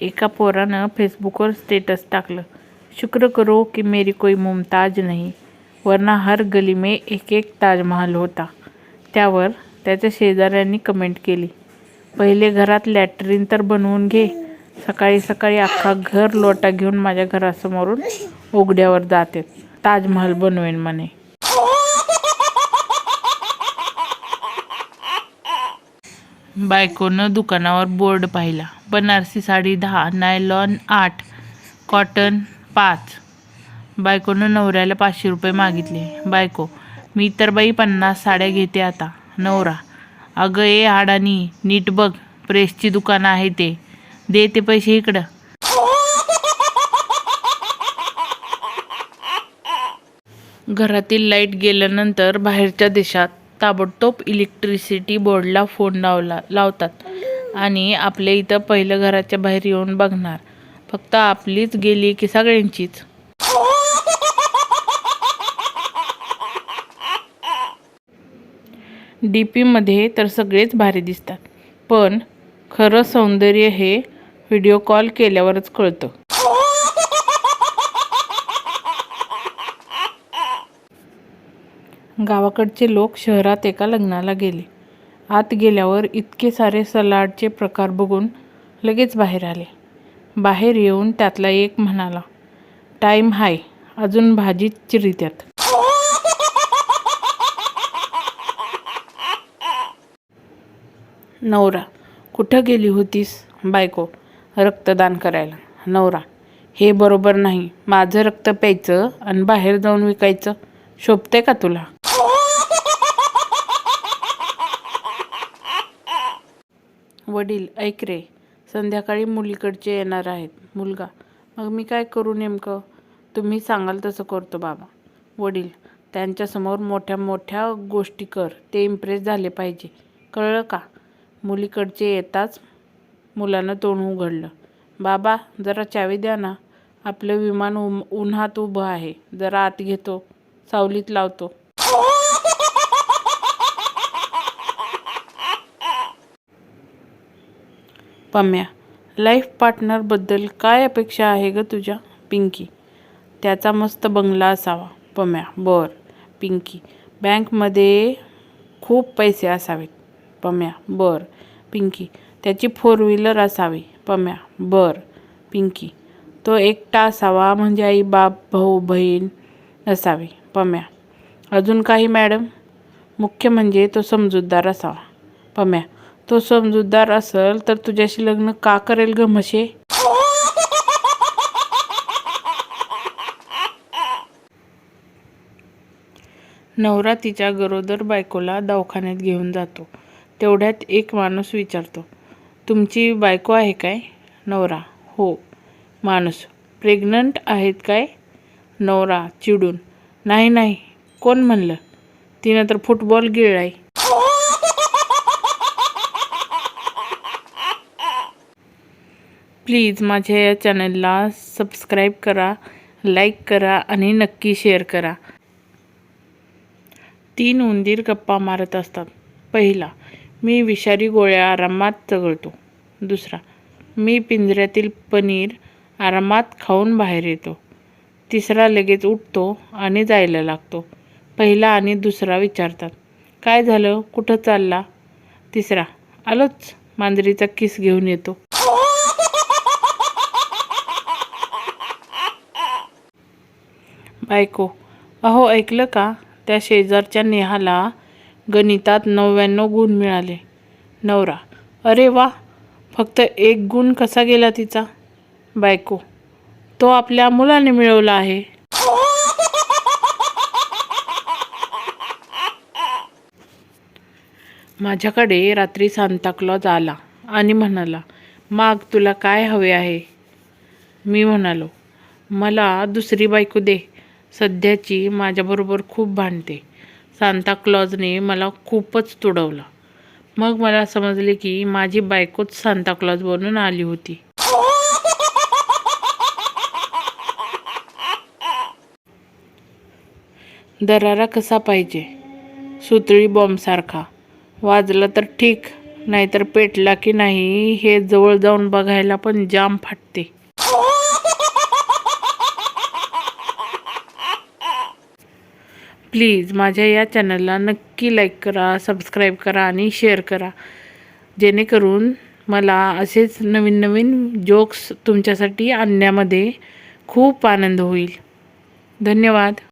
एका पोरानं फेसबुकवर स्टेटस टाकलं. शुक्र करो की मेरी कोई मुमताज नाही वरना हर गली में एक एक ताजमहल होता. त्यावर त्याच्या शेजाऱ्यांनी कमेंट केली. पहिले घरात लॅटरीन तर बनवून घे. सकाळी सकाळी अख्खा घर लोटा घेऊन माझ्या घरासमोरून उघड्यावर जाते. ताजमहल बनवेन म्हणे. बायकोनं दुकानावर बोर्ड पाहिला. बनारसी साडी दहा नायलॉन आठ कॉटन पाच. बायकोनं नवऱ्याला पाचशे रुपये मागितले. बायको मी तर बाई पन्नास साड्या घेते आता. नवरा अगं ए हाडानी नीट बघ प्रेसची दुकानं आहे ते. दे ते पैसे इकडं. घरातील लाइट गेल्यानंतर बाहेरच्या देशात ताबडतोब इलेक्ट्रिसिटी बोर्डला फोन लावला लावतात. आणि आपल्या इथं पहिलं घराच्या बाहेर येऊन बघणार. फक्त आपलीच गेली की सगळ्यांचीच. डी पीमध्ये तर सगळेच भारी दिसतात. पण खरं सौंदर्य हे व्हिडिओ कॉल केल्यावरच कळतं. गावाकडचे लोक शहरात एका लग्नाला गेले. आत गेल्यावर इतके सारे सलाडचे प्रकार बघून लगेच बाहेर आले. बाहेर येऊन त्यातला एक म्हणाला टाईम हाय अजून भाजी चिरित्यात. नवरा कुठं गेली होतीस? बायको रक्तदान करायला. नवरा हे बरोबर नाही माझं रक्त प्यायचं आणि बाहेर जाऊन विकायचं. शोभते का तुला? वडील ऐक रे संध्याकाळी मुलीकडचे येणार आहेत. मुलगा मग मी काय करू नेमकं? तुम्ही सांगाल तसं करतो बाबा. वडील त्यांच्यासमोर मोठ्या मोठ्या गोष्टी कर ते इम्प्रेस झाले पाहिजे. कळलं का? मुलीकडचे येताच मुलानं तोंड उघडलं. बाबा जरा चावी द्या ना. आपलं विमान उम उन्हात उभं आहे. जरा आत घेतो. सावलीत लावतो. पम्या. लाईफ पार्टनरबद्दल काय अपेक्षा आहे ग तुझ्या? पिंकी. त्याचा मस्त बंगला असावा. पम्या. बर. पिंकी. बँकमध्ये खूप पैसे असावेत. पम्या. बर. पिंकी. त्याची फोर व्हीलर असावी. पम्या. बर. पिंकी. तो एकटा असावा म्हणजे आई बाप भाऊ बहीण असावी. पम्या. अजून काही मॅडम? मुख्य म्हणजे तो समजूतदार असावा. पम्या. तो समजूतदार असेल तर तुझ्याशी लग्न का करेल ग म्हशे? नवरा तिच्या गरोदर बायकोला दवाखान्यात घेऊन जातो. तेवढ्यात एक माणूस विचारतो तुमची बायको आहे काय? नवरा. हो. माणूस. प्रेग्नंट आहेत काय? नवरा. चिडून. नाही नाही. कोण म्हणलं? तिनं तर फुटबॉल गिळलाय. प्लीज माझ्या या चॅनलला सबस्क्राईब करा लाईक करा आणि नक्की शेअर करा. तीन उंदीर गप्पा मारत असतात. पहिला मी विषारी गोळ्या आरामात चघळतो. दुसरा मी पिंजऱ्यातील पनीर आरामात खाऊन बाहेर येतो. तिसरा लगेच उठतो आणि जायला लागतो. पहिला आणि दुसरा विचारतात काय झालं? कुठं चालला? तिसरा आलोच मांजरीचा किस घेऊन येतो. बायको अहो ऐकलं का? त्या शेजारच्या नेहाला गणितात नव्याण्णव गुण मिळाले. नवरा अरे वा फक्त एक गुण कसा गेला तिचा? बायको तो आपल्या मुलाने मिळवला आहे. माझ्याकडे रात्री सांताक्लॉज आला आणि म्हणाला माग तुला काय हवे आहे? मी म्हणालो मला दुसरी बायको दे. सध्याची माझ्याबरोबर खूप भांडते. सांताक्लॉजने मला खूपच तुडवलं. मग मला समजले की माझी बायकोच सांताक्लॉज बनून आली होती. दरारा कसा पाहिजे? सुतळी बॉम्बसारखा. वाजला तर ठीक नाहीतर पेटला की नाही हे जवळ जाऊन बघायला पण जाम फाटते. प्लीज माझ्या या चॅनलला नक्की लाईक करा सबस्क्राईब करा आणि शेअर करा. जेणेकरून मला असेच नवीन नवीन जोक्स तुमच्यासाठी आणण्यामध्ये खूप आनंद होईल. धन्यवाद.